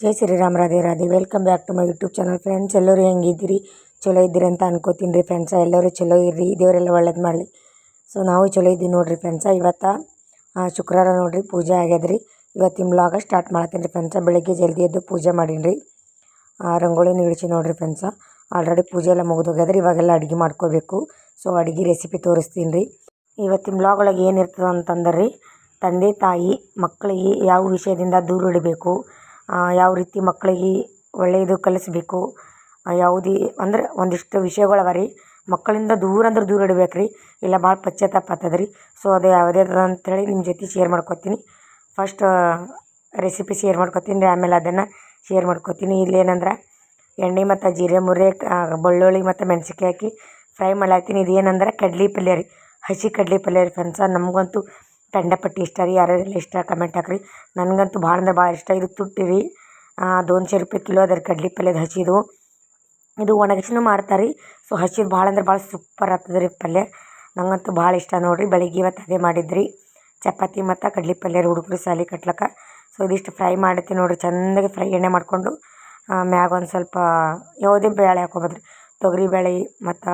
Jai Shriram Radhe Radhe. Welcome back to my YouTube channel friends ಎಲ್ಲರೂ ಹೆಂಗಿದ್ದೀರಿ? ಚಲೋ ಇದ್ದೀರಿ ಅಂತ ಅನ್ಕೋತೀನಿ ರೀ ಫ್ರೆಂಡ್ಸ ಎಲ್ಲರೂ ಚಲೋ ಇರ್ರಿ. ದೇವರೆಲ್ಲ ಒಳ್ಳೇದು ಮಾಡಲಿ. ಸೊ ನಾವು ಚಲೋ ಇದ್ದೀವಿ ನೋಡಿರಿ ಫ್ರೆಂಡ್ಸ ಇವತ್ತು ಶುಕ್ರವಾರ ನೋಡಿರಿ, ಪೂಜೆ ಆಗ್ಯದ್ರಿ. ಇವತ್ತಿನ ಬ್ಲಾಗ ಸ್ಟಾರ್ಟ್ ಮಾಡ್ತೀನಿ ರೀ ಫ್ರೆಂಡ್ಸ ಬೆಳಗ್ಗೆ ಜಲ್ದಿ ಎದ್ದು ಪೂಜೆ ಮಾಡೀನಿ ರೀ ರಂಗೋಲಿನ ಇಳಿಸಿ ನೋಡಿರಿ ಫ್ರೆಂಡ್ಸ ಆಲ್ರೆಡಿ ಪೂಜೆ ಎಲ್ಲ ಮುಗಿದು ಹೋಗ್ಯದ್ರಿ ಇವಾಗೆಲ್ಲ ಅಡುಗೆ ಮಾಡ್ಕೋಬೇಕು. ಸೊ ಅಡುಗೆ ರೆಸಿಪಿ ತೋರಿಸ್ತೀನಿ ರೀ. ಇವತ್ತಿನ ಬ್ಲಾಗ್ ಒಳಗೆ ಏನಿರ್ತದೆ ಅಂತಂದ್ರೆ ರೀ ತಂದೆ, ತಾಯಿ ಮಕ್ಕಳಿಗೆ ಯಾವ ವಿಷಯದಿಂದ ದೂರ ಇಡಬೇಕು ಯಾವ ರೀತಿ ಮಕ್ಕಳಿಗೆ ಒಳ್ಳೆಯದು ಕಲಿಸ್ಬೇಕು ಯಾವುದೇ ಅಂದ್ರೆ ಒಂದಿಷ್ಟು ವಿಷಯಗಳು ಅವ ರೀ. ಮಕ್ಕಳಿಂದ ದೂರ ಅಂದ್ರೆ ದೂರ ಇಡ್ಬೇಕು ರೀ ಇಲ್ಲ ಭಾಳ ಪಶ್ಚಾತ್ತಾಪ ಆಗ್ತದೆ ರೀ. ಸೊ ಅದು ಯಾವುದೇ ಅದ ಅಂಥೇಳಿ ನಿಮ್ಮ ಜೊತೆ ಶೇರ್ ಮಾಡ್ಕೊತೀನಿ. ಫಸ್ಟ್ ರೆಸಿಪಿ ಶೇರ್ ಮಾಡ್ಕೊತೀನಿ ರೀ ಆಮೇಲೆ ಅದನ್ನು ಶೇರ್ ಮಾಡ್ಕೊತೀನಿ. ಇಲ್ಲೇನಂದ್ರೆ ಎಣ್ಣೆ ಮತ್ತು ಜೀರೆ ಮುರ್ರೆ ಆ, ಬೆಳ್ಳುಳ್ಳಿ ಮತ್ತು ಮೆಣ್ಸಿನ್ಕಾಯಿ ಹಾಕಿ ಫ್ರೈ ಮಾಡ್ಲಾತ್ತೀನಿ ಇದೇನಂದ್ರೆ ಕಡ್ಲೆ ಪಲ್ಯ ರೀ. ಹಸಿ ಕಡ್ಲೆ ಪಲ್ಯ ರೀ ಫ್ರೆಂಡ್ಸ ನಮಗಂತೂ ಕಂಡಪಟ್ಟು ಇಷ್ಟ ರೀ, ಯಾರ್ಯಾರೆಲ್ಲ ಇಷ್ಟ ಕಮೆಂಟ್ ಹಾಕ್ರಿ. ನನಗಂತೂ ಭಾಳ ಅಂದ್ರೆ ಭಾಳ ಇಷ್ಟ. ಇದು ತುಟ್ಟಿ ರೀ. ದೋನ್ಶೆ ರೂಪಾಯಿ ಕಿಲೋ ಅದ್ರ ಕಡ್ಲಿ ಪಲ್ಯದ ಹಸಿದು ಇದು ಒಣಗಿಸಿನೂ ಮಾಡ್ತಾರೆ ರೀ. ಸೊ ಹಸಿದು ಭಾಳ ಅಂದ್ರೆ ಭಾಳ ಸೂಪರ್ ಆಗ್ತದೆ ರೀ ಪಲ್ಯ. ನಂಗಂತೂ ಭಾಳ ಇಷ್ಟ ನೋಡಿರಿ. ಬೆಳಿಗ್ಗೆ ಇವತ್ತು ಅದೇ ಮಾಡಿದ್ರಿ. ಚಪಾತಿ ಮತ್ತು ಕಡ್ಲಿ ಪಲ್ಯ ಹುಡುಗರು ಸಾಲಿ ಕಟ್ಲಕ್ಕ. ಸೊ ಇದಿಷ್ಟು ಫ್ರೈ ಮಾಡಿರ್ತೀನಿ ನೋಡಿರಿ. ಚೆಂದಾಗಿ ಫ್ರೈ ಎಣ್ಣೆ ಮಾಡಿಕೊಂಡು ಮ್ಯಾಗ ಒಂದು ಸ್ವಲ್ಪ ಯಾವುದೇ ಬೇಳೆ ಹಾಕೋಬೋದ್ರಿ ತೊಗರಿ ಬೇಳೆ, ಮತ್ತು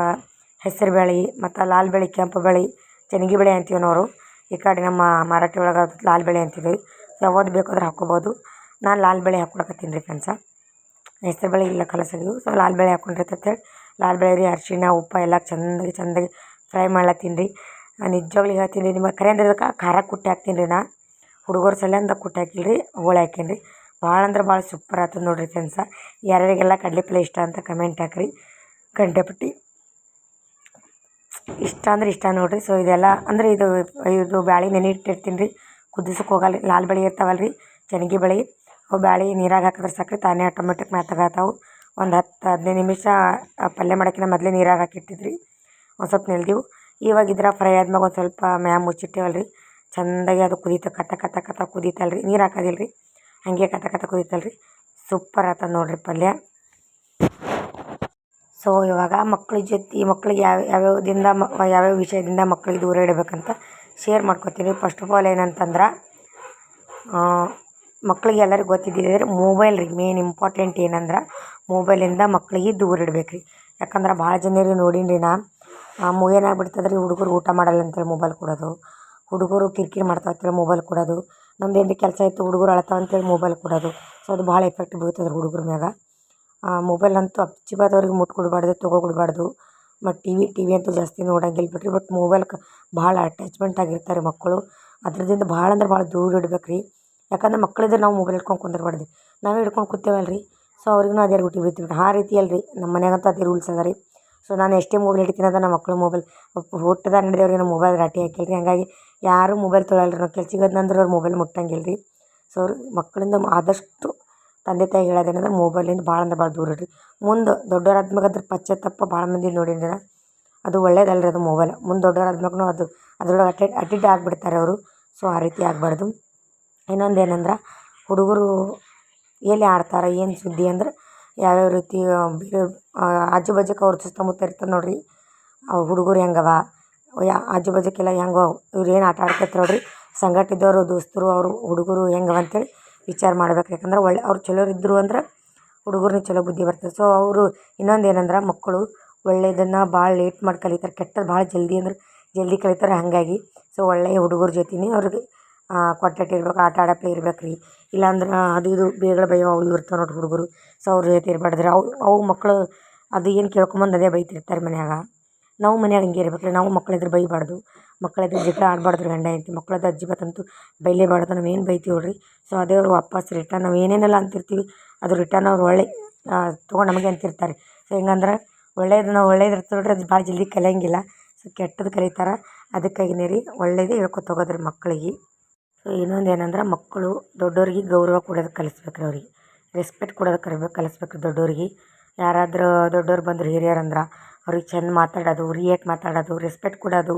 ಹೆಸರು ಬೇಳೆ, ಮತ್ತು ಲಾಲ್ ಬೇಳೆ, ಕೆಂಪು ಬೇಳೆ, ಚೆನ್ಗಿ ಬೇಳೆ ಅಂತೀವಿ ನಾವು ಈ ಕಡೆ ನಮ್ಮ ಮರಾಠಿ ಒಳಗೆ ಲಾಲ್ ಬೆಳೆ ಅಂತೀವಿ ಯಾವ್ದು ಬೇಕಾದ್ರೆ ಹಾಕ್ಕೊಬೋದು. ನಾನು ಲಾಲ್ ಬೆಳೆ ಹಾಕ್ಕೊಳಕತ್ತೀನಿ ರೀ ಫ್ರೆಂಡ್ಸ. ಹೆಸ್ರು ಬೇಳೆ ಇಲ್ಲ ಕಲಸಾಗಿವು ಸೊ, ಲಾಲ್ ಬೆಳೆ ಹಾಕ್ಕೊಂಡಿರ್ತೇಳಿ ಲಾಲ್ ಬೆಳೆ ರೀ, ಅರಿಶಿಣ, ಉಪ್ಪು ಎಲ್ಲ ಚಂದಾಗಿ ಚಂದಾಗಿ ಫ್ರೈ ಮಾಡ್ಲತ್ತೀನಿ ರೀ. ನಿಜವಾಗ್ಲೂ ಹೇಳ್ತೀನಿ ರೀ, ನಿಮಗೆ ಕರೆ ಅಂದ್ರೆ ಇದಕ್ಕೆ ಖಾರ ಕುಟ್ಟಿ ಹಾಕ್ತೀನಿ ರೀ ನಾ. ಹುಡುಗರ ಸಲಿಂದ ಕುಟ್ಟಿ ಹಾಕಿಲ್ಲ ರೀ, ಹೋಳಿ ಹಾಕೀನಿ ರೀ. ಭಾಳ ಅಂದ್ರೆ ಭಾಳ ಸೂಪರ್ ಆಗ್ತದೆ ನೋಡಿರಿ ಫ್ರೆಂಡ್ಸ. ಯಾರ್ಯಾರಿಗೆಲ್ಲ ಕಡಲೆ ಪಲ್ಲೆ ಇಷ್ಟ ಅಂತ ಕಮೆಂಟ್ ಹಾಕಿರಿ. ಗಂಟೆಪಟ್ಟಿ ಇಷ್ಟ ಅಂದ್ರೆ ಇಷ್ಟ ನೋಡಿರಿ. ಸೊ ಇದೆಲ್ಲ ಅಂದ್ರೆ ಇದು ಇದು ಬ್ಯಾಳೆ ನೆನೆ ಇಟ್ಟಿರ್ತೀನಿ ರೀ. ಕುದಿಸಕ್ಕೆ ಹೋಗಲ್ಲ, ಲಾಲ್ ಬೆಳೆ ಇರ್ತಾವಲ್ಲ ರೀ ಚೆನ್ನಗಿ ಬೆಳೆ. ಅವು ಬ್ಯಾಳೆ ನೀರಾಗ ಹಾಕಿದ್ರೆ ಸಾಕ್ರಿ, ತಾನೇ ಆಟೋಮೆಟಿಕ್ ಮ್ಯಾತಾಗತ್ತಾವು ಒಂದು ಹತ್ತು, ಹದಿನೈದು ನಿಮಿಷ ಪಲ್ಯ ಮಾಡೋಕ್ಕಿಂತ ಮೊದಲೇ ನೀರಾಗ ಹಾಕಿಟ್ಟಿದ್ರಿ. ಒಂದು ಸ್ವಲ್ಪ ನೆಲ್ದಿವು. ಇವಾಗ ಇದ್ರ ಫ್ರೈ ಆದ್ಮ್ಯಾಗ ಒಂದು ಸ್ವಲ್ಪ ಮ್ಯಾಮ್ ಮುಚ್ಚಿಟ್ಟೇವಲ್ಲ ರೀ ಚೆಂದಾಗಿ ಅದು ಕುದೀತ, ಕತ ಕತ ಕತ ಕುದೀತಲ್ಲ ರೀ ನೀರು ಹಾಕೋದಿಲ್ಲ ರೀ ಹಾಗೆ ಕತ ಕತ ಕುದೀತಲ್ಲ ರೀ ಸೂಪರ್ ಆಗ್ತದೆ ನೋಡಿರಿ ಪಲ್ಯ. ಸೊ ಇವಾಗ ಮಕ್ಳ ಜೊತೆ, ಮಕ್ಳಿಗೆ ಯಾವ ಯಾವ್ಯಾವ್ದಿಂದ ಮ, ಯಾವ್ಯಾವ ವಿಷಯದಿಂದ ಮಕ್ಳಿಗೆ ದೂರ ಇಡಬೇಕಂತ ಶೇರ್ ಮಾಡ್ಕೊತೀನಿ. ಫಸ್ಟ್ ಆಫ್ ಆಲ್ ಏನಂತಂದ್ರೆ ಮಕ್ಳಿಗೆ ಎಲ್ಲರಿಗೂ ಗೊತ್ತಿದ್ದಿದ್ರೆ ಮೊಬೈಲ್ ರೀ ಮೇನ್ ಇಂಪಾರ್ಟೆಂಟ್ ಏನಂದ್ರೆ ಮೊಬೈಲಿಂದ ಮಕ್ಳಿಗೆ ದೂರ ಇಡ್ಬೇಕು ರೀ ಯಾಕಂದ್ರೆ ಭಾಳ ಜನರಿಗೆ ನೋಡೀನಿ ರೀ ನಾ ಏನಾಗ್ಬಿಡ್ತದೆ ರೀ ಹುಡುಗರು ಊಟ ಮಾಡಲ್ಲ ಅಂತೇಳಿ ಮೊಬೈಲ್ ಕೊಡೋದು. ಹುಡುಗರು ಕಿರಿಕಿರಿ ಮಾಡ್ತಾವೆ ಅಂತೇಳಿ ಮೊಬೈಲ್ ಕೊಡೋದು. ನಮ್ದು ಏನು ಕೆಲಸ ಇತ್ತು, ಹುಡುಗರು ಅಳ್ತಾವೆ ಅಂತೇಳಿ ಮೊಬೈಲ್ ಕೊಡೋದು. ಸೊ ಅದು ಭಾಳ ಎಫೆಕ್ಟ್ ಬೀಳ್ತದೆ ಹುಡುಗ್ರ ಮ್ಯಾಗ. ಮೊಬೈಲ್ ಅಂತೂ ಅಚ್ಚಿಬಾದವ್ರಿಗೆ ಮುಟ್ಕೊಡ್ಬಾರ್ದು ತೊಗೋಬಿಡ್ಬಾರ್ದು ಮತ್ತು ಟಿ ವಿ ಟಿ ವಿ ಅಂತೂ ಜಾಸ್ತಿ ನೋಡಂಗಿಲ್ಲ ಬಿಡ್ರಿ. ಬಟ್ ಮೊಬೈಲ್ಗೆ ಭಾಳ ಅಟ್ಯಾಚ್ಮೆಂಟ್ ಆಗಿರ್ತಾರೆ ಮಕ್ಕಳು. ಅದ್ರದಿಂದ ಭಾಳ ಅಂದ್ರೆ ಭಾಳ ದೂರ ಇಡ್ಬೇಕು ರೀ ಯಾಕಂದ್ರೆ ಮಕ್ಳಿದ್ರೆ ನಾವು ಮೊಬೈಲ್ ಹಿಡ್ಕೊಂಡು ಕುಂದಿರ್ಬಾರ್ದು. ನಾವೇ ಹಿಡ್ಕೊಂಡು ಕೂತೇವಲ್ಲ ರೀ ಸೊ ಅವ್ರಿಗೂ ಅದೇ ರೂಢಿ ಬೀಳ್ತೀವಿ ಆ ರೀತಿ ಅಲ್ಲ ರೀ ನಮ್ಮ ಮನ್ಯಾಗಂತೂ ಅದೇ ರೂಲ್ಸ್ ಅದ ರೀ. ಸೊ ನಾನು ಎಷ್ಟೇ ಮೊಬೈಲ್ ಹಿಡಿತೀನಿ ಅಂದ್ರೆ ನಮ್ಮ ಮಕ್ಕಳು ಮೊಬೈಲ್ ಹುಟ್ದಾಗಿಂದ ನಡೆದವ್ರಿಗೆ ನಮ್ಮ ಮೊಬೈಲ್ ರಾಟಿ ಹಾಕಿಲ್ಲ ರೀ ಹಾಗಾಗಿ ಯಾರೂ ಮೊಬೈಲ್ ತೊಗೊಳಲ್ಲ ರೀ ನಾವು ಕೆಲ್ಸಿಗೆ ಹೋದ್ನಂದ್ರೆ ಅವ್ರು ಮೊಬೈಲ್ ಮುಟ್ಟಂಗಿಲ್ಲ ರೀ ಸೊ ಅವ್ರು ಮಕ್ಕಳಿಂದ ಆದಷ್ಟು ತಂದೆ ತಾಯಿ ಹೇಳೋದೇನಂದ್ರೆ ಮೊಬೈಲಿಂದ ಭಾಳ ಅಂದ್ರೆ ಭಾಳ ದೂರ ಇಡ್ರಿ ಮುಂದೆ ದೊಡ್ಡವರಾದ್ಮ್ಯಾಗ ಅದ್ರ ಪಶ್ಚಾತ್ತಾಪ ಭಾಳ ಮಂದಿ ನೋಡೀನಿ ಅದು ಒಳ್ಳೇದಲ್ಲ ರೀ ಅದು ಮೊಬೈಲ್ ಮುಂದೆ ದೊಡ್ಡವರಾದ್ಮ್ಯಾಗೂ ಅದು ಅದ್ರೊಳಗೆ ಅಟೆಟ್ ಅಡಿಟ್ ಆಗಿಬಿಡ್ತಾರೆ ಅವರು. ಸೊ ಆ ರೀತಿ ಆಗಬಾರ್ದು. ಇನ್ನೊಂದು ಏನಂದ್ರೆ ಹುಡುಗರು ಎಲ್ಲಿ ಆಡ್ತಾರೆ, ಏನು ಸುದ್ದಿ ಅಂದ್ರೆ ಯಾವ್ಯಾವ ರೀತಿ ಆಜು ಬಾಜುಕ್ಕೆ ಅವ್ರ ಸುತ್ತಮುತ್ತ ಇರ್ತದೆ ನೋಡಿರಿ. ಅವ್ರ ಹುಡುಗರು ಹೆಂಗವ? ಯಾ ಆಜು ಬಾಜುಕ್ಕೆಲ್ಲ ಹೆಂಗೋ? ಇವ್ರು ಏನು ಆಟ ಆಡ್ತಿರ್ತಾರೆ ನೋಡಿರಿ? ಸಂಗಟ ಇದ್ದವರು ದೋಸ್ತರು, ಅವರು, ಹುಡುಗರು ಹೆಂಗವ ಅಂತೇಳಿ ವಿಚಾರ ಮಾಡ್ಬೇಕು. ಯಾಕಂದ್ರೆ ಒಳ್ಳೆ ಅವ್ರು ಚಲೋರು ಇದ್ದರು ಅಂದ್ರೆ ಹುಡುಗರ್ನಿಗೆ ಚಲೋ ಬುದ್ಧಿ ಬರ್ತದೆ. ಸೊ ಅವರು ಇನ್ನೊಂದು ಏನಂದ್ರೆ ಮಕ್ಕಳು ಒಳ್ಳೆಯದನ್ನು ಭಾಳ ಲೇಟ್ ಮಾಡಿ ಕಲಿತಾರೆ. ಕೆಟ್ಟದ್ದು ಭಾಳ ಜಲ್ದಿ ಅಂದ್ರೆ ಜಲ್ದಿ ಕಲಿತಾರೆ ಹಾಗಾಗಿ. ಸೊ ಒಳ್ಳೆಯ ಹುಡುಗರ ಜೊತೆನೇ ಅವ್ರಿಗೆ ಕೊಟ್ಟಟ್ಟು ಇರ್ಬೇಕು, ಆಟ ಆಡಪ್ಲೆ ಇರ್ಬೇಕು ರೀ ಇಲ್ಲಾಂದ್ರೆ ಅದು ಇದು ಬೇಗಳ ಭಯ ಅವು ಇರ್ತಾವೆ ನೋಡಿರಿ ಹುಡುಗರು. ಸೊ ಅವ್ರ ಜೊತೆ ಇರ್ಬಾರ್ದು ರೀ ಅವು ಅವು ಮಕ್ಕಳು ಅದು ಏನು ಕೇಳ್ಕೊಂಬಂದು ಅದೇ ಬೈತಿರ್ತಾರೆ ಮನ್ಯಾಗ. ನಾವು ಮನ್ಯಾಗ ಹಂಗೆ ಇರ್ಬೇಕು ರೀ ನಾವು ಮಕ್ಳಿದ್ರೆ ಬೈಬಾರ್ದು. ಮಕ್ಳಿದ್ರೆ ಜಗಳ ಆಡ್ಬಾರ್ದು ಗಂಡ ಹೆಂಡ್ತಿ ಮಕ್ಳದ್ದು ಅಜ್ಜಿ ಬತ್ತಂತೂ ಬೈಲೇಬಾರ್ದು ನಾವು ಏನು ಬೈತೀವಿ ನೋಡಿರಿ. ಸೊ ಅದೇ ಅವ್ರು ವಾಪಸ್ ರಿಟರ್ನ್ ನಾವು ಏನೇನೆಲ್ಲ ಅಂತಿರ್ತೀವಿ, ಅದು ರಿಟರ್ನ್ ಅವ್ರು ಒಳ್ಳೆ ತೊಗೊಂಡು ನಮಗೆ ಅಂತಿರ್ತಾರೆ. ಸೊ ಹೆಂಗಂದ್ರೆ ಒಳ್ಳೇದು, ನಾವು ಒಳ್ಳೇದು ಇರ್ತದೆ ನೋಡಿರಿ, ಅದು ಭಾಳ ಜಲ್ದಿ ಕಲಿಯಂಗಿಲ್ಲ. ಸೊ ಕೆಟ್ಟದ್ದು ಕಲಿತಾರೆ ಅದಕ್ಕಾಗಿನೇ ರೀ ಒಳ್ಳೇದೇ ಹೇಳ್ಕೊತ ಹೋಗೋದು ರೀ ಮಕ್ಕಳಿಗೆ. ಸೊ ಇನ್ನೊಂದು ಏನಂದ್ರೆ ಮಕ್ಕಳು ದೊಡ್ಡವ್ರಿಗೆ ಗೌರವ ಕೊಡೋದು ಕಲಿಸ್ಬೇಕು ರೀ ಅವ್ರಿಗೆ. ರೆಸ್ಪೆಕ್ಟ್ ಕೊಡೋದು ಕಲಿಬೇಕು ಕಲಿಸ್ಬೇಕು ರೀ ದೊಡ್ಡೋರಿಗೆ. ಯಾರಾದರೂ ದೊಡ್ಡವ್ರು ಬಂದರು ಹಿರಿಯರು ಅಂದ್ರೆ ಅವ್ರಿಗೆ ಚೆಂದ ಮಾತಾಡೋದು ರಿಯಾಕ್ಟ್ ಮಾತಾಡೋದು ರೆಸ್ಪೆಕ್ಟ್ ಕೊಡೋದು.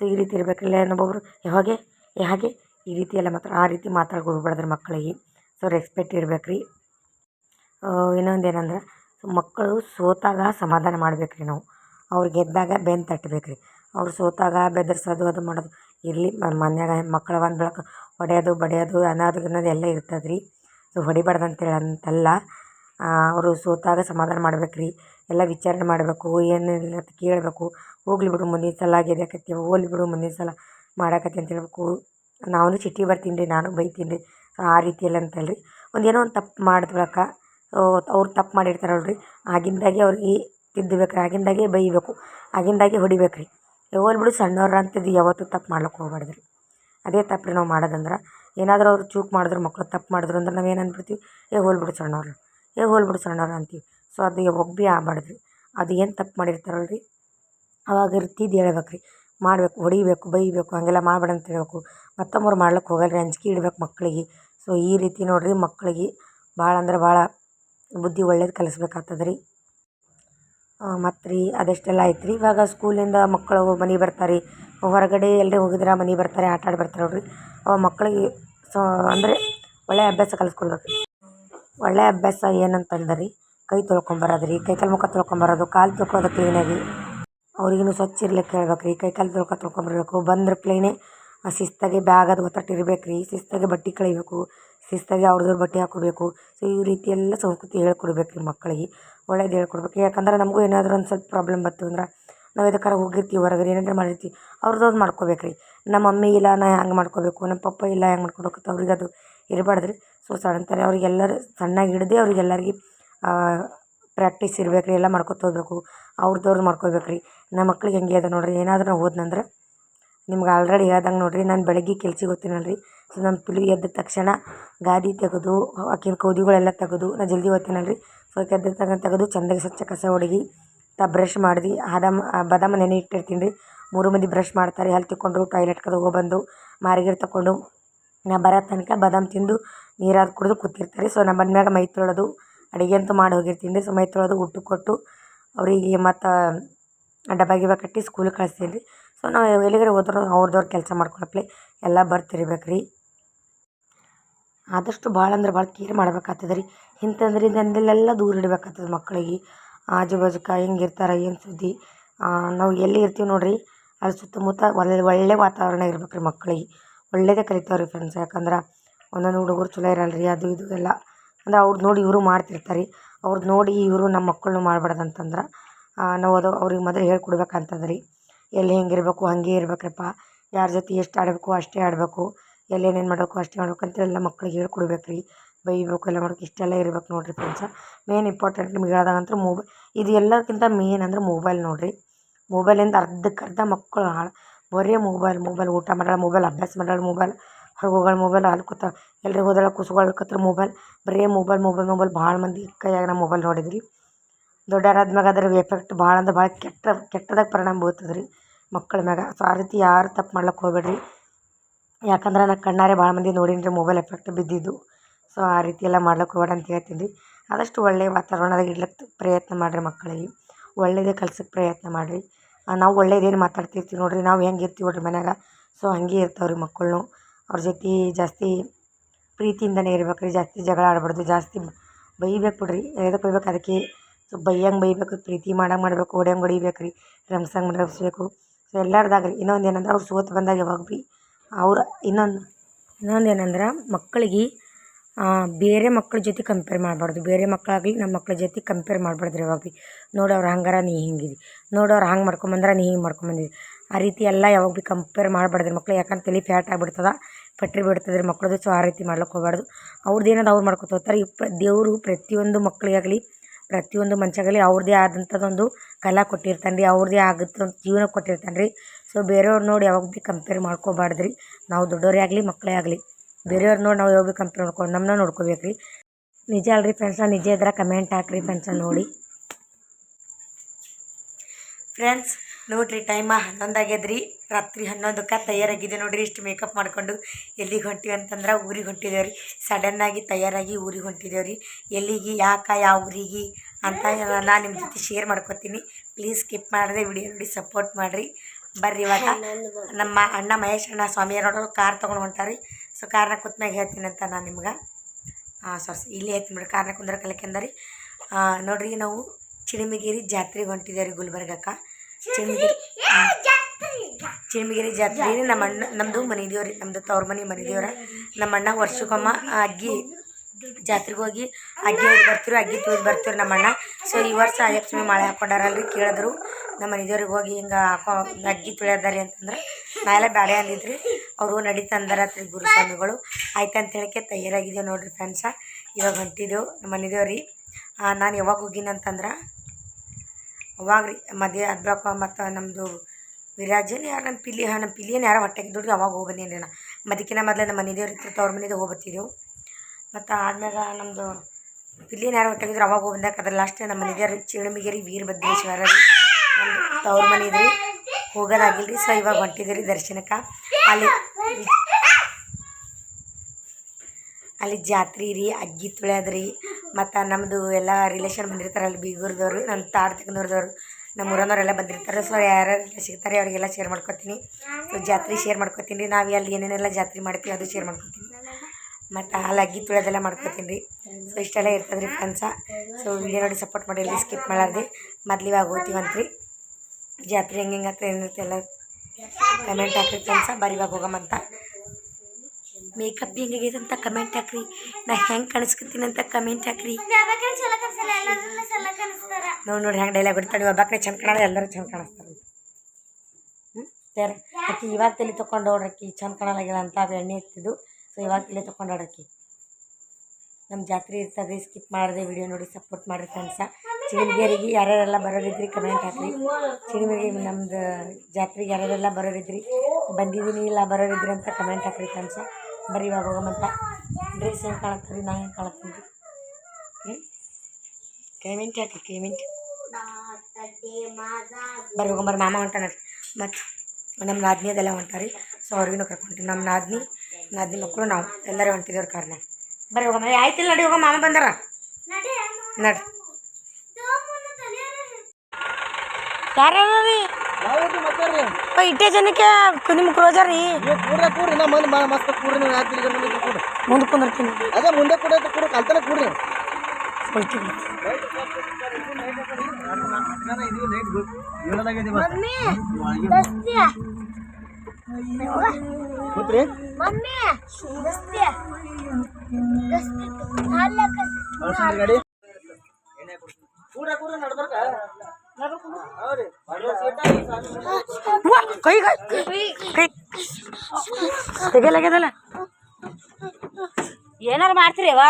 ಸೊ, ಈ ರೀತಿ ಇರಬೇಕಲ್ಲ ಇಲ್ಲ ಇನ್ನೊಬ್ಬೊಬ್ರು ಯಾವಾಗೆ ಹಾಗೆ ಈ ರೀತಿ ಎಲ್ಲ ಮಾತ್ರ, ಆ ರೀತಿ ಮಾತಾಡ್ಕೊಡ್ಬಾರ್ದು ರೀ ಮಕ್ಕಳಿಗೆ ಸೊ ರೆಸ್ಪೆಕ್ಟ್ ಇರ್ಬೇಕು ರೀ. ಇನ್ನೊಂದು ಏನಂದ್ರೆ ಮಕ್ಕಳು ಸೋತಾಗ ಸಮಾಧಾನ ಮಾಡ್ಬೇಕು ರೀ ನಾವು. ಅವ್ರು ಗೆದ್ದಾಗ ಬೆನ್ನು ತಟ್ಟಬೇಕು ರೀ. ಅವ್ರು ಸೋತಾಗ ಬೆದರ್ಸೋದು, ಅದು ಮಾಡೋದು, ಇರಲಿ. ಮನ್ಯಾಗ ಮಕ್ಳು ಒಂದು ಬೆಳಕು ಹೊಡೆಯೋದು, ಬಡಿಯೋದು ಅನ್ನೋದು ಅನ್ನೋದು ಎಲ್ಲ ಇರ್ತದೆ ರೀ. ಸೊ ಹೊಡಿಬಾರ್ದಂತೇಳಿ ಅಂತಲ್ಲ ಅವರು ಸೋತಾಗ ಸಮಾಧಾನ ಮಾಡ್ಬೇಕು ರೀ ಎಲ್ಲ ವಿಚಾರಣೆ ಮಾಡಬೇಕು ಏನಿಲ್ಲ ಕೇಳಬೇಕು. ಹೋಗಲಿ ಬಿಡು ಮುಂದಿನ ಸಲ ಗೆದ್ಯಾಕತ್ತೀವಿ ಹೋಗ್ಲಿ ಬಿಡು ಮುಂದಿನ ಸಲ, ಮಾಡಾಕತ್ತಿ ಅಂತ ಹೇಳ್ಬೇಕು. ನಾನು ಚಿಟ್ಟಿ ಬರ್ತೀನಿ ರೀ, ನಾನು ಬೈತೀನಿ ರೀ. ಆ ರೀತಿಯಲ್ಲಿ ಅಂತಲ್ಲ ರೀ ಒಂದು ಏನೋ ಒಂದು ತಪ್ಪು ಮಾಡಿದ ಬಳಿಕ ಅವ್ರು ತಪ್ಪು ಮಾಡಿರ್ತಾರಲ್ಲ ರೀ ಆಗಿಂದಾಗೆ ಅವ್ರಿಗೆ ತಿದ್ದಬೇಕು ರೀ ಆಗಿಂದಾಗೆ ಬೈಬೇಕು, ಆಗಿಂದಾಗೆ ಹೊಡಿಬೇಕು ರೀ ಹೋಗ್ಲಿ ಬಿಡು ಸಣ್ಣವ್ರ ಅಂತದ್ದು ಯಾವತ್ತೂ ತಪ್ಪು ಮಾಡ್ಲಿಕ್ಕೆ ಹೋಗ್ಬಾರ್ದು ರೀ ಅದೇ ತಪ್ಪು ರೀ ನಾವು ಮಾಡೋದಂದ್ರೆ. ಏನಾದರೂ ಅವ್ರು ಚೂಕ್ ಮಾಡಿದ್ರು ಮಕ್ಕಳು ತಪ್ಪು ಮಾಡಿದ್ರು ಅಂದ್ರೆ ನಾವು ಏನು ಅಂದ್ಬಿಡ್ತೀವಿ ಏ ಹೋಲ್ಬಿಡು ಬಿಡು ಸಣ್ಣವ್ರು. ಏ ಹೋಲ್ಬಿಡು ಬಿಡು ಸಣ್ಣವ್ರು ಅಂತೀವಿ. ಸೊ, ಅದು ಯಾವಾಗ ಭೀ ಆಗ್ಬಾರ್ದು ರೀ ಅದು ಏನು ತಪ್ಪು ಮಾಡಿರ್ತಾರಲ್ಲ ರೀ ಅವಾಗ ಇರ್ತಿದ್ದು ಹೇಳ್ಬೇಕು ರೀ ಮಾಡ್ಬೇಕು, ಹೊಡಿಬೇಕು, ಬೈಬೇಕು, ಹಾಗೆಲ್ಲ ಮಾಡ್ಬೇಡ ಅಂತ ಹೇಳ್ಬೇಕು. ಮತ್ತೊಮ್ಮರು ಮಾಡ್ಲಿಕ್ಕೆ ಹೋಗಲ್ಲ ರೀ ಅಂಜಿಕೆ ಇಡ್ಬೇಕು ಮಕ್ಕಳಿಗೆ ಸೊ ಈ ರೀತಿ ನೋಡಿರಿ ಮಕ್ಕಳಿಗೆ ಭಾಳ ಅಂದ್ರೆ ಭಾಳ ಬುದ್ಧಿ ಒಳ್ಳೇದು ಕಲಿಸ್ಬೇಕಾಗ್ತದೆ ರೀ ಮತ್ತು ರೀ ಅದೆಷ್ಟೆಲ್ಲ ಆಯ್ತು ರೀ ಇವಾಗ ಸ್ಕೂಲಿಂದ ಮಕ್ಕಳು ಮನೆಗೆ ಬರ್ತಾರೆ. ಹೊರಗಡೆ ಎಲ್ಲರೇ ಹೋಗಿದ್ರೆ ಮನೆ ಬರ್ತಾರೆ, ಆಟ ಆಡಿ ಬರ್ತಾರೆ ನೋಡಿರಿ. ಅವ ಮಕ್ಕಳಿಗೆ ಸೊ, ಅಂದರೆ ಒಳ್ಳೆಯ ಅಭ್ಯಾಸ ಕಲಿಸ್ಕೊಡ್ಬೇಕು. ರೀ ಒಳ್ಳೆಯ ಅಭ್ಯಾಸ ಏನಂತಂದ್ರೆ? ರೀ ಕೈ ತೊಳ್ಕೊಂಬರೋದು ರೀ ಕೈ ಕಾಲು ಮುಖ ತೊಳ್ಕೊಂಬರೋದು, ಕಾಲು ತೊಳ್ಕೊಳೋದು ಕ್ಲೀನಾಗಿ ಅವ್ರಿಗೂ ಸ್ವಚ್ಛ ಇರ್ಲಿಕ್ಕೆ ಹೇಳ್ಬೇಕು. ರೀ ಕೈ ಕಾಲು ತೊಳ್ಕೊ ತೊಳ್ಕೊಂಬರ್ಬೇಕು. ಬಂದ್ರ ಪ್ಲೇನೆ ಶಿಸ್ತಾಗೆ ಬ್ಯಾಗ್ ಅದು ಒತ್ತಟ್ಟು ಇರ್ಬೇಕು ರೀ. ಶಿಸ್ತಾಗೆ ಬಟ್ಟೆ ಕಳಿಬೇಕು. ಶಿಸ್ತಾಗೆ ಅವ್ರದ್ದು ಬಟ್ಟೆ ಹಾಕೋಬೇಕು ಸೊ ಈ ರೀತಿ ಎಲ್ಲ ಸಂಸ್ಕೃತಿ ಹೇಳ್ಕೊಡ್ಬೇಕು ರೀ ಮಕ್ಕಳಿಗೆ. ಒಳ್ಳೇದು ಹೇಳ್ಕೊಡ್ಬೇಕು. ಯಾಕಂದ್ರೆ ನಮಗೂ ಏನಾದರೂ ಒಂದು ಸ್ವಲ್ಪ ಪ್ರಾಬ್ಲಮ್ ಬಂತು ಅಂದ್ರೆ ನಾವು ಎದಕ್ಕಾರ ಹೋಗಿರ್ತೀವಿ ಹೊರಗಡೆ. ಏನಾದ್ರೂ ಮಾಡಿರ್ತೀವಿ. ಅವ್ರದ್ದು ಅದು ಮಾಡ್ಕೋಬೇಕು ರೀ. ನಮ್ಮ ಮಮ್ಮಿ ಇಲ್ಲ, ನಾ ಹ್ಯಾಂಗೆ ಮಾಡ್ಕೋಬೇಕು? ನಮ್ಮ ಪಪ್ಪ ಇಲ್ಲ, ಹ್ಯಾಂಗೆ ಮಾಡ್ಕೊಬೇಕು ಅವ್ರಿಗೆ ಅದು ಇರಬಾರ್ದು ರೀ. ಸೊ ಸಡಂತಾರೆ ಅವ್ರಿಗೆಲ್ಲರೂ ಸಣ್ಣಗೆ ಹಿಡ್ದು ಅವ್ರಿಗೆಲ್ಲರಿಗೆ ಪ್ರಾಕ್ಟೀಸ್ ಇರ್ಬೇಕು ರೀ. ಎಲ್ಲ ಮಾಡ್ಕೊತ ಹೋಗ್ಬೇಕು. ಅವ್ರದ್ದು ಅವ್ರು ಮಾಡ್ಕೋಬೇಕು ರೀ. ನಮ್ಮ ಮಕ್ಳಿಗೆ ಹೆಂಗೆ ಅದ ನೋಡಿರಿ, ಏನಾದರೂ ನಾವು ಹೋದ್ನಂದ್ರೆ ನಿಮ್ಗೆ ಆಲ್ರೆಡಿ ಹೇಳ್ದಂಗೆ ನೋಡಿರಿ, ನಾನು ಬೆಳಗ್ಗೆ ಕೆಲ್ಸಿಗೆ ಹೋಗ್ತೀನಲ್ರಿ ಸೊ, ನಮ್ಮ ಪಿಲು ಎದ್ದ ತಕ್ಷಣ ಗಾದಿ ತೆಗೆದು, ಆಕಿನ ಕೌದಿಗಳೆಲ್ಲ ತೆಗೆದು, ನಾ ಜಲ್ದಿ ಹೋಗ್ತೀನಲ್ರಿ ಸೊ, ಆಕೆ ಎದ್ದ ತಕ್ಷಣ ತೆಗೆದು ಚಂದಾಗಿ ಸ್ವಚ್ಛ ಕಸ ಹೊಡಗಿ ತಾ ಬ್ರಷ್ ಮಾಡಿದ್ವಿ ಹದ ಬದಾಮ ನೆನೆ ಇಟ್ಟಿರ್ತೀನಿ ರೀ. ಮೂರು ಮಂದಿ ಬ್ರಷ್ ಮಾಡ್ತಾರೆ, ಅಲ್ಲಿ ತಿಕ್ಕೊಂಡು ಟಾಯ್ಲೆಟ್ ಕಡೆ ಹೋಗ್ಬಂದು ಮಾರ್ಗೀರ್ ತಗೊಂಡು ನಾ ಬರೋ ತನಕ ಬದಾಮ್ ತಿಂದು, ನೀರಾದ ಕುಡಿದು ಕೂತಿರ್ತಾರೆ. ಸೊ, ನಮ್ಮ ಬಂದ್ಮ್ಯಾಗ ಮೈ ತೊಳೆದು, ಅಡುಗೆ ಅಂತೂ ಮಾಡಿ ಹೋಗಿರ್ತೀನಿ ರೀ. ಸೊ, ಮೈ ತೊಳೆದು ಊಟಕ್ಕೆ ಕೊಟ್ಟು, ಅವರಿಗೆ ಮತ್ತು ಡಬ್ಬ ಗಿಬ್ಬ ಕಟ್ಟಿ ಸ್ಕೂಲಿಗೆ ಕಳಿಸ್ತೀನಿ ರೀ ಸೊ ನಾವು ಎಲ್ಲಿಗಾರ ಹೋದ್ರು ಅವ್ರದವ್ರು ಕೆಲಸ ಮಾಡ್ಕೊಳಪ್ಲೆ ಎಲ್ಲ ಬರ್ತಿರ್ಬೇಕು ರೀ ಆದಷ್ಟು ಭಾಳ ಅಂದ್ರೆ ಭಾಳ ಕೇರ್ ಮಾಡ್ಬೇಕಾಗ್ತದೆ ರೀ. ಇಂಥದ್ರಿಂದೆಲ್ಲ ದೂರ ಇಡಬೇಕಾಗ್ತದೆ ಮಕ್ಕಳಿಗೆ ಆಜು ಬಾಜುಕ ಹೆಂಗೆ ಇರ್ತಾರೆ, ಏನು ಸುದ್ದಿ? ನಾವು ಎಲ್ಲಿ ಇರ್ತೀವಿ ನೋಡಿರಿ? ಅಲ್ಲಿ ಸುತ್ತಮುತ್ತ ಒಳ್ಳೆ ಒಳ್ಳೆ ವಾತಾವರಣ ಇರ್ಬೇಕು ರೀ ಮಕ್ಕಳಿಗೆ ಒಳ್ಳೆಯದೇ ಕಲಿತಾವೆ ರೀ ಫ್ರೆಂಡ್ಸ್ ಯಾಕಂದ್ರೆ ಒಂದೊಂದು ಹುಡುಗರು ಚಲೋ ಇರಲ್ಲ ರೀ ಅದು ಇದು ಎಲ್ಲ. ಅಂದ್ರೆ ಅವ್ರದ್ದು ನೋಡಿ ಇವರು ಮಾಡ್ತಿರ್ತಾರೆ. ರೀ ಅವ್ರದ್ದು ನೋಡಿ ಇವರು ನಮ್ಮ ಮಕ್ಕಳನ್ನು ಮಾಡ್ಬಾರ್ದು ಅಂತಂದ್ರೆ ನಾವು ಅದು ಅವ್ರಿಗೆ ಮೊದಲು ಹೇಳ್ಕೊಡ್ಬೇಕಾಗ್ತದೆ ರೀ ಎಲ್ಲಿ ಹೆಂಗಿರಬೇಕು ಹಾಗೆ ಇರ್ಬೇಕ್ರಪ್ಪ. ಯಾರ ಜೊತೆ ಎಷ್ಟು ಆಡಬೇಕು, ಅಷ್ಟೇ ಆಡಬೇಕು. ಎಲ್ಲಿ ಏನೇನು ಮಾಡಬೇಕು, ಅಷ್ಟೇ ಮಾಡ್ಬೇಕು ಅಂತೆಲ್ಲ ಮಕ್ಳಿಗೆ ಹೇಳ್ಕೊಡ್ಬೇಕು ರೀ ಬೈಬೇಕು, ಎಲ್ಲ ಮಾಡ್ಬೇಕು. ಇಷ್ಟೆಲ್ಲ ಇರ್ಬೇಕು ನೋಡಿರಿ ಫ್ರೆಂಡ್ಸ ಮೇನ್ ಇಂಪಾರ್ಟೆಂಟ್ ನಿಮ್ಗೆ ಹೇಳ್ದಾಗಂತೂ ಮೊಬೈಲ್ ಇದು ಎಲ್ಲಕ್ಕಿಂತ ಮೇನ್ ಅಂದ್ರೆ ಮೊಬೈಲ್ ನೋಡಿರಿ. ಮೊಬೈಲಿಂದ ಅರ್ಧಕ್ಕರ್ಧ ಮಕ್ಕಳು ಹಾಳು. ಬರೀ ಮೊಬೈಲ್ ಮೊಬೈಲ್ ಊಟ ಮಾಡೋಲ್ಲ ಮೊಬೈಲ್ ಅಭ್ಯಾಸ ಮಾಡೋಲ್ಲ ಮೊಬೈಲ್ ಹೊರಗೆ ಮೊಬೈಲ್ ಅಲ್ಲಿ ಕೂತ ಎಲ್ರಿಗೆ ಹೋದಾಗ ಕೂಸ್ಕೊಳ್ಕತ್ರ ಮೊಬೈಲ್ ಬರೀ ಮೊಬೈಲ್ ಮೊಬೈಲ್ ಮೊಬೈಲ್ ಭಾಳ ಮಂದಿ ಕೈಯಾಗ ನಾ ಮೊಬೈಲ್ ನೋಡಿದ್ರಿ. ದೊಡ್ಡವರಾದ್ಮ್ಯಾಗ ಅದ್ರ ಎಫೆಕ್ಟ್ ಭಾಳ ಅಂದ್ರೆ ಭಾಳ ಕೆಟ್ಟ, ಕೆಟ್ಟದಾಗ ಪರಿಣಾಮ ಬೀಳ್ತದೆ ರೀ ಮಕ್ಕಳ ಮ್ಯಾಗ ಸೊ ಆ ರೀತಿ ಯಾರು ತಪ್ಪು ಮಾಡ್ಲಿಕ್ಕೆ ಹೋಗ್ಬೇಡ್ರಿ. ಯಾಕಂದ್ರೆ ನಾನು ಕಣ್ಣಾರೆ ಭಾಳ ಮಂದಿ ನೋಡೀನಿ ರೀ ಮೊಬೈಲ್ ಎಫೆಕ್ಟ್ ಬಿದ್ದಿದ್ದು. ಸೊ ಆ ರೀತಿ ಎಲ್ಲ ಮಾಡ್ಲಿಕ್ಕೆ ಹೋಗ್ಬೇಡ ಅಂತ ಹೇಳ್ತೀನಿ ರೀ ಆದಷ್ಟು ಒಳ್ಳೆಯ ವಾತಾವರಣದಾಗ ಇಡ್ಲಿಕ್ಕೆ ಪ್ರಯತ್ನ ಮಾಡಿರಿ ಮಕ್ಕಳಿಗೆ. ಒಳ್ಳೆಯದೇ ಕಲ್ಸಕ್ಕೆ ಪ್ರಯತ್ನ ಮಾಡಿರಿ. ನಾವು ಒಳ್ಳೇದೇನು ಮಾತಾಡ್ತಿರ್ತೀವಿ ನೋಡಿರಿ. ನಾವು ಹೆಂಗೆ ಇರ್ತೀವಿ ನೋಡ್ರಿ ಮನ್ಯಾಗ. ಸೊ ಹಾಗೆ ಇರ್ತಾವೆ ರೀ ಮಕ್ಕಳು ಅವ್ರ ಜೊತೆ ಜಾಸ್ತಿ ಪ್ರೀತಿಯಿಂದನೇ ಇರ್ಬೇಕು ರೀ ಜಾಸ್ತಿ ಜಗಳ ಆಡಬಾರ್ದು. ಜಾಸ್ತಿ ಬೈಬೇಕು ಬಿಡ್ರಿ. ಎದಕ್ಕೆ ಬೈಬೇಕು? ಅದಕ್ಕೆ ಸೊ ಬೈಯಂಗೆ ಬೈಬೇಕು, ಪ್ರೀತಿ ಮಾಡಂಗೆ ಮಾಡಬೇಕು ಹೊಡ್ಯಂಗೆ ಹೊಡಿಬೇಕು ರೀ ರಂಸಂಗೆ ರಂಸ್ಬೇಕು ಸೊ ಎಲ್ಲಾರ್ದಾಗ ರೀ ಇನ್ನೊಂದು ಏನಂದ್ರೆ ಅವ್ರು ಸೋತು ಬಂದಾಗ ಯಾವಾಗ ಭೀ ಅವ್ರ ಇನ್ನೊಂದು ಇನ್ನೊಂದು ಏನಂದ್ರೆ ಮಕ್ಕಳಿಗೆ ಬೇರೆ ಮಕ್ಕಳ ಜೊತೆ ಕಂಪೇರ್ ಮಾಡಬಾರ್ದು. ಬೇರೆ ಮಕ್ಕಳಾಗಲಿ ನಮ್ಮ ಮಕ್ಕಳ ಜೊತೆ ಕಂಪೇರ್ ಮಾಡಬಾರ್ದು ಯಾವಾಗ ಭೀ ನೋಡು ಅವ್ರು ಹಂಗಾರ ನೀ ಹಿಂಗಿದಿ. ನೋಡು ಅವ್ರು ಹಂಗೆ ಮಾಡ್ಕೊಂಬಂದ್ರೆ ನೀ ಹಿಂಗೆ ಮಾಡ್ಕೊಂಬಂದಿದ್ವಿ ಆ ರೀತಿ ಎಲ್ಲ ಯಾವಾಗ ಭೀ ಕಂಪೇರ್ ಮಾಡಬಾರ್ದು ಮಕ್ಳು. ಯಾಕಂದ್ರೆ ತಲೆ ಫ್ಯಾಟ್ ಆಗ್ಬಿಡ್ತದೆ, ಪಟ್ರಿ ಬಿಡ್ತದೆ ರೀ ಮಕ್ಳದ್ದು ಸೊ ಆ ರೀತಿ ಮಾಡ್ಲಿಕ್ಕೆ ಹೋಗ್ಬಾರ್ದು. ಅವ್ರದ್ದು ಏನದು ಅವ್ರು ಮಾಡ್ಕೊತ ಹೋಗ್ತಾರೆ. ಪ್ರ ದೇವರು ಪ್ರತಿಯೊಂದು ಮಕ್ಕಳಿಗಾಗಲಿ ಪ್ರತಿಯೊಂದು ಮನುಷ್ಯಗಲಿ ಅವ್ರದ್ದೇ ಆದಂಥದ್ದೊಂದು ಕಲೆ ಕೊಟ್ಟಿರ್ತಾನೆ ರೀ ಅವ್ರದ್ದೇ ಆಗುತ್ತೆ ಜೀವನ ಕೊಟ್ಟಿರ್ತಾನೆ ರೀ ಸೊ ಬೇರೆಯವ್ರು ನೋಡಿ ಯಾವಾಗ ಭೀ ಕಂಪೇರ್ ಮಾಡ್ಕೋಬಾರ್ದು ರೀ ನಾವು ದೊಡ್ಡವರೇ ಆಗಲಿ ಮಕ್ಕಳೇ ಆಗಲಿ, ಬೇರೆಯವ್ರು ನೋಡಿ ನಾವು ಯಾವಾಗ ಭೀ ಕಂಪೇರ್ ಮಾಡ್ಕೊಂಡು ನಮ್ಮನ್ನ ನೋಡ್ಕೋಬೇಕು ರೀ ನಿಜ ಅಲ್ರಿ ಫ್ರೆಂಡ್ಸ ನಿಜ ಇದ್ರೆ ಕಮೆಂಟ್ ಹಾಕ್ರಿ ಫ್ರೆಂಡ್ಸ್ ನೋಡಿ. ಫ್ರೆಂಡ್ಸ್ ನೋಡಿರಿ ಟೈಮ ಹನ್ನೊಂದು ಆಗ್ಯದ್ರಿ. ರಾತ್ರಿ ಹನ್ನೊಂದಕ್ಕೆ ತಯಾರಾಗಿದೆ ನೋಡಿರಿ ಇಷ್ಟು ಮೇಕಪ್ ಮಾಡಿಕೊಂಡು ಎಲ್ಲಿಗೆ ಹೊಂಟಿವಿ ಅಂತಂದ್ರೆ ಊರಿಗೆ ಹೊಂಟಿದ್ದೇವೆ ರೀ ಸಡನ್ನಾಗಿ ತಯಾರಾಗಿ ಊರಿಗೆ ಹೊಂಟಿದ್ದೇವೆ ರೀ ಎಲ್ಲಿಗೆ ಯಾಕೆ ಯಾವ ಊರಿಗೆ ಅಂತ ನಾನು ನಿಮ್ಮ ಜೊತೆ ಶೇರ್ ಮಾಡ್ಕೊತೀನಿ. ಪ್ಲೀಸ್ ಸ್ಕಿಪ್ ಮಾಡದೆ ವಿಡಿಯೋ ನೋಡಿ ಸಪೋರ್ಟ್ ಮಾಡಿರಿ. ಬರ್ರಿ ಇವಾಗ. ನಮ್ಮ ಅಣ್ಣ ಮಹೇಶ್ ಅಣ್ಣ ಸ್ವಾಮಿಯವ್ರು ಕಾರ್ ತೊಗೊಂಡು ಹೊಂಟಾರಿ. ಸೊ ಕಾರ್ನಾಗ ಕೂತ್ಮ್ಯಾಗ ಹೇಳ್ತೀನಿ ಅಂತ ನಾನು ನಿಮ್ಗೆ. ಹಾಂ ಸಾರಿ ಇಲ್ಲಿ ಹೇಳ್ತೀನಿ ಬಿಡಿ ಕಾರ್ನಾಗ ಕುಂದ್ರ ಕಲಕೆಂದರಿ. ನೋಡ್ರಿ ನಾವು ಚಿಣಿಮಿಗಿರಿ ಜಾತ್ರೆಗೆ ಹೊಂಟಿದ್ದೇವೆ ರೀ ಗುಲ್ಬರ್ಗಕ್ಕೆ. ಚಿಣಿಮಿಗಿರಿ ಚೇಮಗಿರಿ ಜಾತ್ರೆ. ನಮ್ಮ ಅಣ್ಣ ನಮ್ಮದು ಮನೆ ದೇವ್ರಿ ನಮ್ಮದು ತವ್ರ ಮನೆ ಮನೆ ದೇವ್ರ ನಮ್ಮ ಅಣ್ಣ ವರ್ಷಕ್ಕೊಮ್ಮ ಅಗ್ಗಿ ಜಾತ್ರೆಗೆ ಹೋಗಿ ಅಗ್ಗಿ ಹೋಗಿ ಬರ್ತಿರು ಅಗ್ಗಿ ತುಳಿದು ಬರ್ತಿರು ನಮ್ಮ ಅಣ್ಣ. ಸೊ ಈ ವರ್ಷ ಅಯ್ಯಪ್ಪ ಮಳೆ ಹಾಕೊಂಡಾರಲ್ರಿ ಕೇಳಿದ್ರು. ನಮ್ಮ ಮನೆದೇವ್ರಿಗೆ ಹೋಗಿ ಹಿಂಗೆ ಹಾಕೋ ಅಗ್ಗಿ ತುಳಿಯೋದಾರಿ ಅಂತಂದ್ರೆ ನಾ ಎಲ್ಲ ಬ್ಯಾಡ ಅಂದಿದ್ರಿ. ಅವರು ನಡೀತಂದಾರ ಗುರುಸ್ವಾಮಿಗಳು ಆಯ್ತು ಅಂತ ಹೇಳಕ್ಕೆ ತಯಾರಾಗಿದ್ದೇವೆ ನೋಡ್ರಿ ಫ್ರೆಂಡ್ಸ. ಇವಾಗ ಹೊಂಟಿದ್ದೆವು ನಮ್ಮ ಮನೆದೇವ್ರಿ. ನಾನು ಯಾವಾಗ ಹೋಗಿನಂತಂದ್ರೆ ಅವಾಗ ರೀ ಮದುವೆ ಅದ್ರಪ್ಪ ಮತ್ತು ನಮ್ಮದು ವಿರಾಜನ್ ಯಾರು ನಮ್ಮ ಪಿಲಿ, ಹಾಂ ನಮ್ಮ ಪಿಲಿಯನ್ನು ಯಾರು ಹೊಟ್ಟೆಗೆ ದುಡ್ಡು ಅವಾಗ ಹೋಗಿ ರೀ ನಾ. ಮದಕ್ಕಿನ ಮೊದಲೇ ನಮ್ಮ ಮನೆದೇವ್ರು ಇತ್ತು ಅವ್ರ ಮನೆಗೆ ಹೋಗಿ ಬರ್ತಿದ್ದೆವು. ಮತ್ತು ಆದ್ಮೇಲೆ ನಮ್ಮದು ಪಿಲಿಯನ್ನು ಯಾರು ಇದ್ರೆ ಅವಾಗ ಹೋಗಿ ಅದ್ರ ಲಾಸ್ಟ್ ನಮ್ಮ ಮನೆ ದೇವ್ರು ವೀರ ವೀರಭದ್ರೇಶ್ವರ ರೀ ನಮ್ಮದು ತವ್ರ ಮನೆ ಇದ್ರಿ. ಹೋಗೋದಾಗಿಲ್ಲ ರೀ ಸೊ ಇವಾಗ ಹೊಂಟಿದ್ದೀರಿ ದರ್ಶನಕ್ಕೆ. ಅಲ್ಲಿ ಅಲ್ಲಿ ಜಾತ್ರೆ ರೀ, ಅಗ್ಗಿ ತುಳಿಯೋದ್ರಿ. ಮತ್ತು ನಮ್ಮದು ಎಲ್ಲ ರಿಲೇಷನ್ ಬಂದಿರ್ತಾರೆ ಅಲ್ಲಿ ಬೀಗೂರ್ದವ್ರು ನನ್ನ ತಾಡ್ ತೆಗ್ನೂರ್ದವ್ರು ನಮ್ಮ ಊರನ್ನವರೆಲ್ಲ ಬಂದಿರ್ತಾರೆ. ಸೊ ಯಾರ್ಯಾರು ಸಿಗ್ತಾರೆ ಅವರಿಗೆಲ್ಲ ಶೇರ್ ಮಾಡ್ಕೊತೀನಿ. ಸೊ ಜಾತ್ರೆ ಶೇರ್ ಮಾಡ್ಕೊತೀನಿ. ರೀ ನಾವು ಅಲ್ಲಿ ಏನೇನೆಲ್ಲ ಜಾತ್ರೆ ಮಾಡ್ತೀವಿ ಅದು ಶೇರ್ ಮಾಡ್ಕೊತೀನಿ. ಮತ್ತು ಅಲ್ಲಿ ಅಗ್ಗಿ ತುಳಿಯೋದೆಲ್ಲ ಮಾಡ್ಕೊತೀನಿ. ರೀ ಸೊ ಇಷ್ಟೆಲ್ಲ ಇರ್ತದೆ ರೀ ಫ್ರೆಂಡ್ಸ ಸೊ ನೋಡಿ ಸಪೋರ್ಟ್ ಮಾಡಿ ಇಲ್ಲಿ ಸ್ಕಿಪ್ ಮಾಡಾರ್ದೆ ಮೊದ್ಲು ಇವಾಗ ಹೋಗ್ತೀವಂತ್ರಿ. ಜಾತ್ರೆ ಹೆಂಗೆ ಹೆಂಗೆ ಎಲ್ಲ ಕಮೆಂಟ್ ಹಾಕ್ರಿ ಫ್ರೆಂಡ್ಸ ಬರೀ ಇವಾಗ ಮೇಕಪ್ ಹೆಂಗಾಗೈತೆ ಅಂತ ಕಮೆಂಟ್ ಹಾಕ್ರಿ. ನಾ ಹೆಂಗೆ ಕಾಣಿಸ್ಕೊತೀನಿ ಅಂತ ಕಮೆಂಟ್ ಹಾಕ್ರಿ. ನೋಡಿ ನೋಡಿ ಹೆಂಗೆ ಡೈಲಾಗ್ ಬಿಡ್ತಾಳೆ ಒಬ್ಬಾಕಡೆ ಚಂದ ಕಾಣ ಎಲ್ಲರೂ ಚಂದ ಕಾಣಿಸ್ತಾರೆ. ಹ್ಞೂ ಆಕಿ ಇವಾಗ ತಲೆ ತೊಗೊಂಡು ಓಡ್ರಕ್ಕಿ ಚಂದ ಕಾಣಲಾಗಿಲ್ಲ ಅಂತ ಅದು ಎಣ್ಣೆ ಇರ್ತಿದ್ದು ಸೊ ಇವಾಗ ತಲೆ ತಕೊಂಡು ಓಡಕ್ಕಿ ನಮ್ಮ ಜಾತ್ರೆ ಇರ್ತದೆ ಸ್ಕಿಪ್ ಮಾಡಿದೆ ವಿಡಿಯೋ ನೋಡಿ ಸಪೋರ್ಟ್ ಮಾಡಿರಿ ಫ್ರೆಂಡ್ಸ ಚಿಣಿಗೇರಿಗೆ ಯಾರ್ಯಾರೆಲ್ಲ ಬರೋರಿದ್ರಿ ಕಮೆಂಟ್ ಹಾಕ್ರಿ. ಚಿಣಿಗೇರಿ ನಮ್ದು ಜಾತ್ರೆಗೆ ಯಾರ್ಯಾರೆಲ್ಲ ಬರೋರಿದ್ರಿ ಬಂದಿದ್ದೀನಿ ಇಲ್ಲ ಬರೋರಿದ್ರಿ ಅಂತ ಕಮೆಂಟ್ ಹಾಕ್ರಿ ಫ್ರೆಂಡ್ಸ ಬರೀ ಇವಾಗ ಹೋಗಮಂತ ಡ್ರೆಸ್ ಹೆಂಗೆ ಕಾಣತ್ತೀರಿ ನಾ ಹೆಂಗೆ ಕಾಣತ್ತೀನಿ ಹ್ಞೂ ಕೇಮಿಂಟ್ ಹಾಕಿ ಕೇಮಿಂಟ್ ಬರ್ರಿ ಹೋಗಂಬರ್ರಿ ಮಾಮ ಹೊಂಟಾನ ಮತ್ತು ನಮ್ಮ ನಾದಿನಿಯದೆಲ್ಲ ಹೊಂಟಾರಿ. ಸೊ ಅವ್ರಿಗೂ ಕರ್ಕೊಂತೀವಿ. ನಮ್ಮ ನಾದ್ನಿ ನಾದಿನಿ ಮಕ್ಕಳು ನಾವು. ಎಲ್ಲರೂ ಹೊಂಟಿದ್ದೇವ್ರಿ ಕಾರ್ನ ಬರ್ರಿ ಹೋಗಮ್ಮ ಆಯ್ತಿಲ್ಲ ನಡಿ ಹೋಗ ಮಾಮ ಬಂದಾರ? ನಡ್ರಿ ಯಾರ್ಯಾರ ರೀ? ಯಾವ್ದು ಮತ್ತಾರ್ರಿ ಇಟ್ಟೆ ಜನಕ್ಕೆ ನಿಮ್ಮ ಕ್ರೋಜರ್ ರೀ. ಕೂಡ್ರ ಕೂಡ್ರಿ ನಾ ಮಂದಿ ಮಾ- ಮಸ್ತ್ ಕೂಡ್ರಿ ನೀವು ಯಾಕೆ ಇಲ್ಲಿ ಮಂದಿ ಕೂಡ್ರಿ. ಮುಂದೆ ಕುಂದಿರ್ತೀನಿ ಅದೇ ಮುಂದೆ ಕೂಡ ಕೂಡ ಕಲ್ತನ ಕೂಡ್ರಿ ಹೋಗ್ತೀನಿ ಕೂತ್ರಿ ಗಾಡಿ. ವಾ, ಕೈ ಕೈ ತೆಗಿಯಲಾಗ್ಯದಲ್ಲ ಏನಾರು ಮಾಡ್ತೀರಿ ವಾ?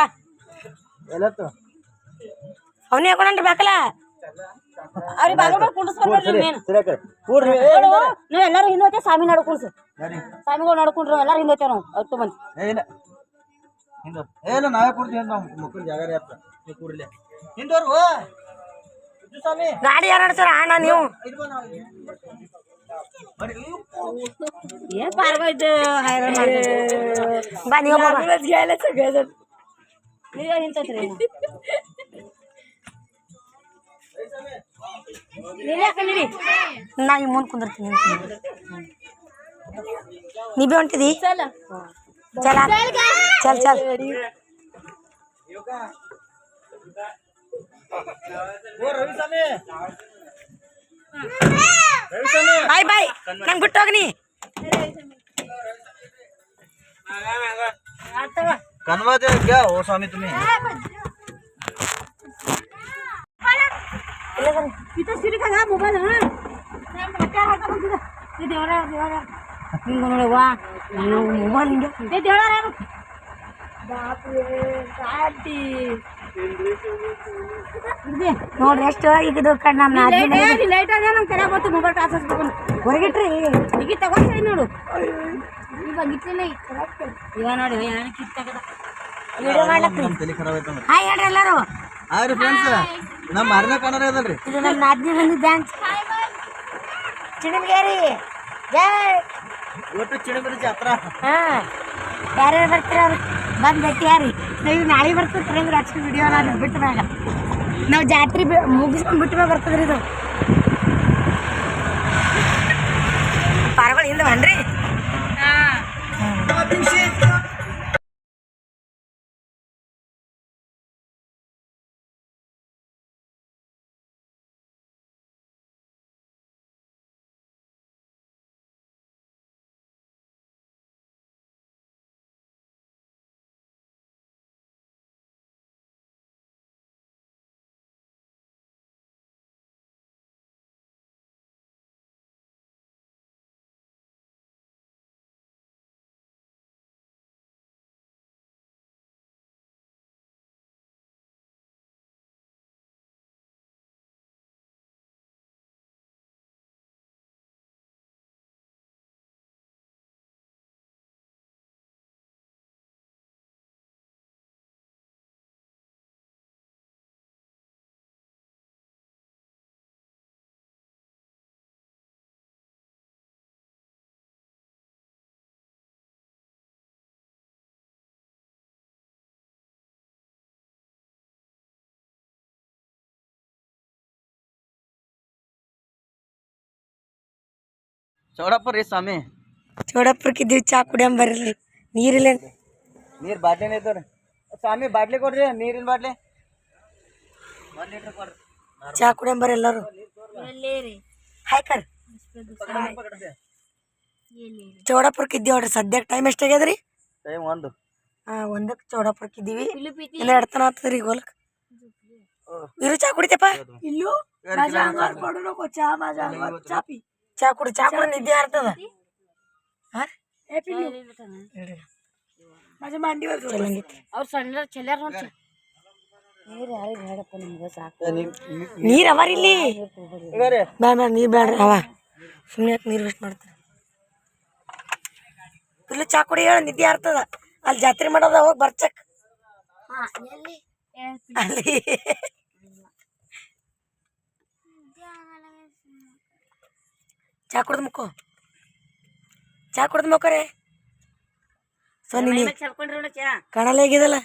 ಎಲ್ಲತ್ತು? ಅವನೇ ಹಾಕೊಂಡ್ರಿ ಬೇಕಲ್ಲ ಅವ್ರಿಗೆ ಬಾಗಲ. ಕೂಡ್ರಿ ನಾವು ಎಲ್ಲರೂ ಹಿಂದೆ ಸ್ವಾಮಿ ನಡ್ಕೊಂಡು ಯಾರಿ ಸ್ವಾಮಿಗಳು ನಡ್ಕೊಂಡ್ರು ಎಲ್ಲರೂ ಹಿಂದೆ ನಾವು ಇಲ್ಲ. ಏ ಇಲ್ಲ ನಾವೇ ಕೊಡ್ತೀವಿ ಮಕ್ಕಳು ಜಾಗ ರೀ ಹಿಂದೋರು ಸ್ವಾಮಿ ಗಾಡಿ ಯಾರು ನಡ್ಸಾರ ಅಣ್ಣ ನೀವು ಇದು ಬಾ ನಾವು ಬರ್ರಿ ಇವ್. ಏನ್ ಪಾರ್ವೈದ್ ಹೈರಾಣ ಬಾ ನೀವು ನೀವೇ ನಿಂತೈತ್ರಿ ನಾ ಈ ಮುಂದೆ ಕುಂದಿರ್ತೀನಿ ನೀ ಬಿ ಹೊಂಟಿದಿ ಚಲ ಚಲ್ ಚಲ್ ಓ Bye-bye. Nang gutok ni. Kanwa de kya ho sami tumhe? Kita sini kan ha mobile ha. Ini orang, ini orang. Orang, ini orang. Orang ನೋಡ್ರಿ ಎಷ್ಟು ಇದು ಕಣ್ ನಮ್ಮ ಲೈಟ್ ಅದೇ ನಮ್ಮ ಕಡೆ ಬಂತು ಮೊಬೈಲ್ ಟಾಸ್ ಹಚ್ಬೇಕು. ಹೊರಗಿಟ್ರಿ. ಈಗ ತಗೊಂಡ್ರಿ ನೋಡು. ಇವಾಗ ಇಟ್ಟಿಲ್ಲ ಇವ ನೋಡಿ ಕಿತ್ತಾಗದ ವಿಡಿಯೋ ತಲೆ ಖರಾಬ್ ಹಾಯ್ ಹೇಳ್ರಿ ಎಲ್ಲರೂ. ಹಾಯ್ ಫ್ರೆಂಡ್ಸ್ ನಮ್ಮ ಮಾರನೇ ಕನ್ನಡ ಅದಲ್ರಿ. ಇದು ನಮ್ಮ ನಾದ್ನಿ ಬಂದು ಡ್ಯಾನ್ಸ್ ಚಿಣಗೇರಿ. ಜೈ. ಒಟ್ಟು ಚಿಣಬರಿ ಜಾತ್ರಾ. ಹಾ. ಯಾರ್ಯಾರು ಬರ್ತೀರ ಅವ್ರು? ಬಂದು ಭೇಟಿಯಾರಿ ನೀವು ನಾಳೆ ಬರ್ತದೆ ಅಂದ್ರೆ ಅಷ್ಟು ವಿಡಿಯೋ ನಾನು ಬಿಟ್ಟ ಮ್ಯಾಗ. ನಾವು ಜಾತ್ರೆ ಮುಗಿಸ್ಕೊಂಡು ಬಿಟ್ಟ ಮ್ಯಾಗ ಬರ್ತದ್ರಿ ಇದು. ಚೌಡಪ್ಪ ರೀ ಸ್ವಾಮಿ. ಚೌಡಾಪುರಕ್ಕೆ ಇದ್ದೀವಿ ಚಾ ಕುಡಿಯಂ ಬರ್ರಿ ನೀರಿಲ್ಲ. ನೀರ್ ಬಾಟ್ಲಿನ ಇದ್ದವ್ರಿ. ಸ್ವಾಮಿ ಬಾಟ್ಲಿ ಕೊಡ್ರಿ ನೀರಿನ ಬಾಟ್ಲಿ. ಒಂದ್ ಲೀಟರ್ ಕೊಡ್ರಿ. ಚಾ ಕುಡಿಯಂ ಬರ್ರಿ ಎಲ್ಲರೂ. ಹಾಯ್ ಕರ್. ಚೌಡಪ್ಪರ್ಕ್ ಇದ್ದೀವಿ ನೋಡ್ರಿ ಸದ್ಯಕ್ಕೆ ಟೈಮ್ ಎಷ್ಟಾಗ್ಯದ್ರಿ? ಟೈಮ್ ಒಂದು. ಹಾಂ ಒಂದಕ್ಕೆ ಚೌಡಪ್ಪರ್ಕ್ ಇದ್ದೀವಿ. ಇಲ್ಲ ಎರಡು ತನ ಆಗ್ತದ್ರಿ ಗೋಲಕ್ ಇರು ಚಾ ಕುಡಿತಪ್ಪ ಇಲ್ಲೂ ಚಾ ಚಾ ಪಿ ಚಾ ಕುಡಿ ಚಾ ಕುಡಿ ನಿದ್ದೆ ಆರ್ತದ. ಅವ್ರು ಸಣ್ಣ ಚೆಲ್ಲಾರ ನೋಡಿ ನೀರು ಅವರಿ ಇಲ್ಲಿ. ಬೇಡ ಬೇಡ ನೀರ್ ಬೇಡ್ರಿ ಅವ. ಸುಮ್ಮನೆ ನೀರು ವೇಸ್ಟ್ ಮಾಡ್ತಾರೆ? ಇಲ್ಲ ಚಾ ಕುಡಿ ಹೇಳ ನಿದ್ದೆ ಆರ್ತದ. ಅಲ್ಲಿ ಜಾತ್ರೆ ಮಾಡೋದ ಹೋಗಿ ಬರ್ಚಕ್. ಅಲ್ಲಿ. ಚಾ ಕುಡ್ದು ಮುಕ್ಕೋ. ಚಾ ಕುಡ್ದು ಮುಕ್ಕೋರೆ. ಸೊ ನೀನು ಚಲ್ಕೊಂಡ್ರಿ ಚಾ. ಕಣಲ್ಲ ಹೇಗಿದಲ್ಲ